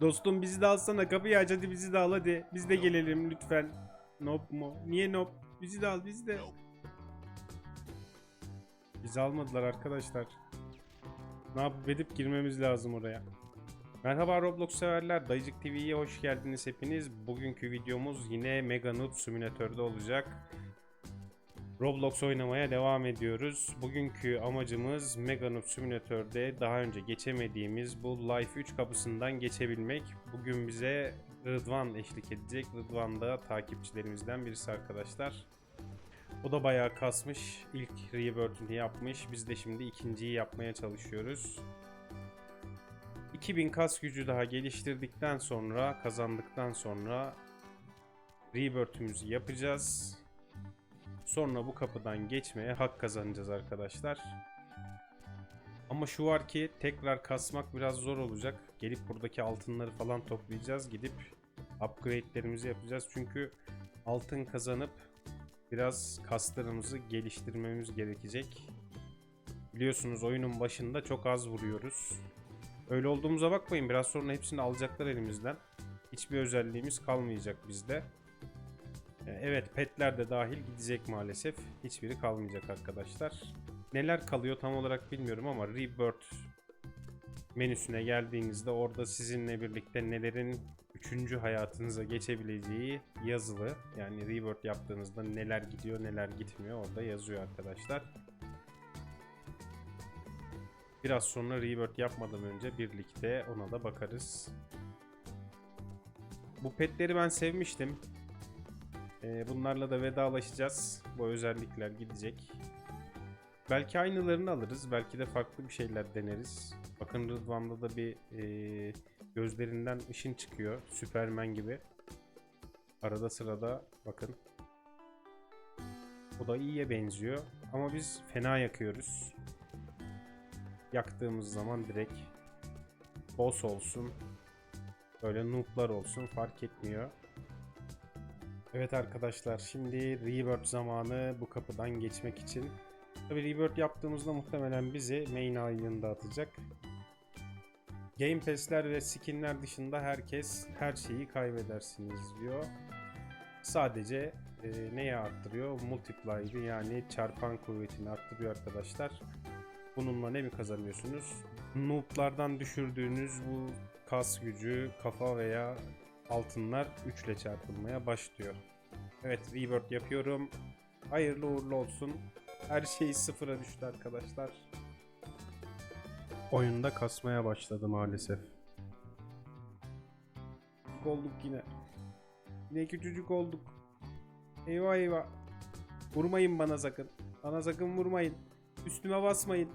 Dostum bizi de alsana kapıyı aç hadi bizi de al hadi. Biz de gelelim lütfen. Nop mu? Niye nop? Bizi de al bizi de. Bizi almadılar arkadaşlar. Ne yapıp edip girmemiz lazım oraya. Merhaba Roblox severler. Dayıcık TV'ye hoş geldiniz hepiniz. Bugünkü videomuz yine Mega Noob Simülatör'de olacak. Roblox oynamaya devam ediyoruz. Bugünkü amacımız Mega Noob Simülatör'de daha önce geçemediğimiz bu Life 3 kapısından geçebilmek. Bugün bize Rıdvan eşlik edecek. Rıdvan da takipçilerimizden birisi arkadaşlar. O da bayağı kasmış. İlk Rebirth'ünü yapmış. Biz de şimdi ikinciyi yapmaya çalışıyoruz. 2000 kas gücü daha geliştirdikten sonra, kazandıktan sonra Rebirth'ümüzü yapacağız. Sonra bu kapıdan geçmeye hak kazanacağız arkadaşlar. Ama şu var ki tekrar kasmak biraz zor olacak. Gelip buradaki altınları falan toplayacağız. Gidip upgrade'lerimizi yapacağız. Çünkü altın kazanıp biraz kaslarımızı geliştirmemiz gerekecek. Biliyorsunuz oyunun başında çok az vuruyoruz. Öyle olduğumuza bakmayın. Biraz sonra hepsini alacaklar elimizden. Hiçbir özelliğimiz kalmayacak bizde. Ee, Evet petler de dahil gidecek maalesef. Hiçbiri kalmayacak arkadaşlar. Neler kalıyor tam olarak bilmiyorum ama Rebirth menüsüne geldiğinizde orada sizinle birlikte nelerin 3. hayatınıza geçebileceği yazılı. Yani Rebirth yaptığınızda neler gidiyor neler gitmiyor orada yazıyor arkadaşlar. Biraz sonra Rebirth yapmadan önce birlikte ona da bakarız. Bu petleri ben sevmiştim. Ee, bunlarla da vedalaşacağız. Bu özellikler gidecek. Belki aynılarını alırız. Belki de farklı bir şeyler deneriz. Bakın Rıdvan'da da bir e, gözlerinden ışın çıkıyor. Süpermen gibi. Arada sırada bakın. O da iyiye benziyor. Ama biz fena yakıyoruz. Yaktığımız zaman direkt boss olsun. Böyle noob'lar olsun fark etmiyor. Evet arkadaşlar şimdi Rebirth zamanı bu kapıdan geçmek için. Tabi Rebirth yaptığımızda muhtemelen bizi main island'a atacak. Game Pass'ler ve skinler dışında herkes her şeyi kaybedersiniz diyor. Sadece e, neye arttırıyor? Multiply'ı yani çarpan kuvvetini arttırıyor arkadaşlar. Bununla ne mi kazanıyorsunuz? Noob'lardan düşürdüğünüz bu kas gücü, kafa veya altınlar 3 ile çarpılmaya başlıyor. Evet Rebirth yapıyorum. Hayırlı uğurlu olsun. Her şey sıfıra düştü arkadaşlar. Oyunda kasmaya başladı maalesef. Olduk yine. Yine küçücük olduk. Eyvah eyvah. Vurmayın bana sakın. Bana sakın vurmayın. Üstüme basmayın.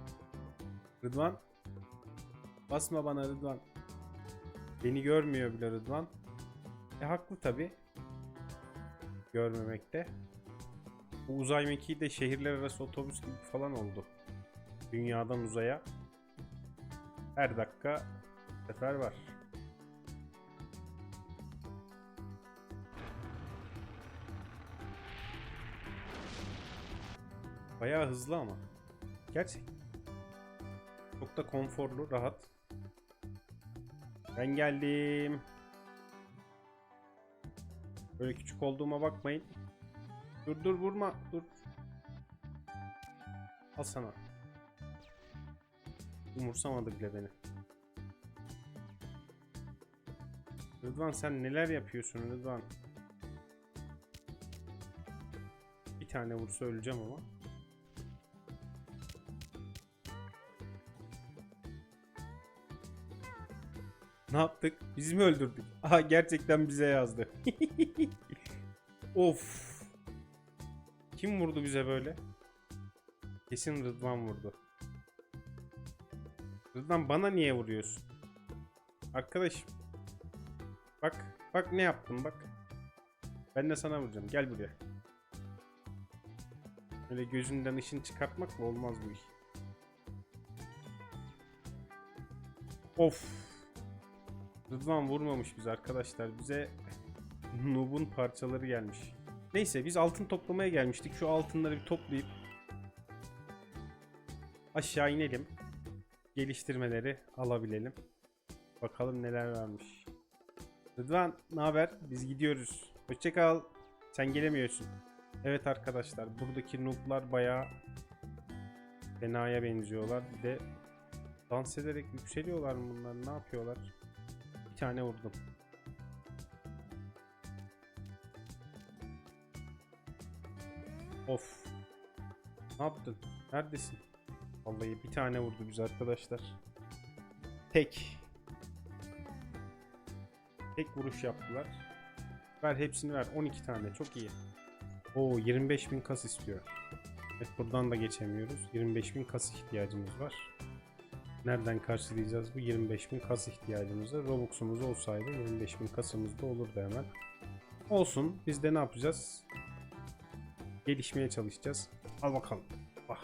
Rıdvan. Basma bana Rıdvan. Beni görmüyor bile Rıdvan. E haklı tabi. Görmemekte. Bu uzay mekiği de şehirler arası otobüs gibi falan oldu. Dünyadan uzaya. Her dakika sefer var. Bayağı hızlı ama. Gerçek. Çok da konforlu, rahat. Ben geldim. Böyle küçük olduğuma bakmayın. Dur dur vurma. Dur. Al sana. Umursamadı bile beni. Rıdvan sen neler yapıyorsun Rıdvan? Bir tane vursa öleceğim ama. Ne yaptık? Biz mi öldürdük? Aha gerçekten bize yazdı. of. Kim vurdu bize böyle? Kesin Rıdvan vurdu. Rıdvan bana niye vuruyorsun? Arkadaşım. Bak. Bak ne yaptım bak. Ben de sana vuracağım. Gel buraya. Öyle gözünden ışın çıkartmakla olmaz bu iş. Of. Rıdvan vurmamış biz arkadaşlar. Bize Noob'un parçaları gelmiş. Neyse biz altın toplamaya gelmiştik. Şu altınları bir toplayıp aşağı inelim. Geliştirmeleri alabilelim. Bakalım neler varmış. Rıdvan ne haber? Biz gidiyoruz. Hoşça kal. Sen gelemiyorsun. Evet arkadaşlar buradaki noob'lar bayağı fenaya benziyorlar. Bir de dans ederek yükseliyorlar mı bunlar? Ne yapıyorlar? Tane vurdum. Of. Ne yaptın? Neredesin? Vallahi bir tane vurdu biz arkadaşlar. Tek. Tek vuruş yaptılar. Ver hepsini ver. 12 tane. Çok iyi. Oo 25.000 kas istiyor. Evet buradan da geçemiyoruz. 25.000 kas ihtiyacımız var. Nereden karşılayacağız bu 25.000 kas ihtiyacımızı? Robux'umuz olsaydı 25.000 kasımız da olurdu hemen. Olsun. Biz de ne yapacağız? Gelişmeye çalışacağız. Al bakalım. Bak.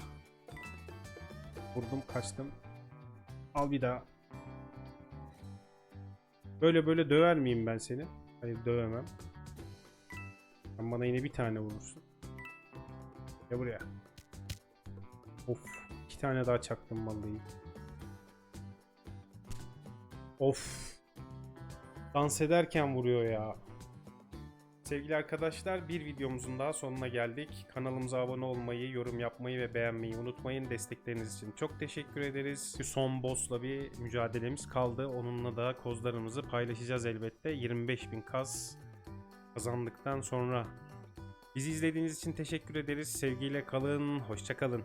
Vurdum kaçtım. Al bir daha. Böyle böyle döver miyim ben seni? Hayır dövemem. Sen bana yine bir tane vurursun. Gel buraya. Of. iki tane daha çaktım vallahi. Of. Dans ederken vuruyor ya. Sevgili arkadaşlar bir videomuzun daha sonuna geldik. Kanalımıza abone olmayı, yorum yapmayı ve beğenmeyi unutmayın. Destekleriniz için çok teşekkür ederiz. Son boss'la bir mücadelemiz kaldı. Onunla da kozlarımızı paylaşacağız elbette. 25.000 kaz kazandıktan sonra. Bizi izlediğiniz için teşekkür ederiz. Sevgiyle kalın, hoşça kalın.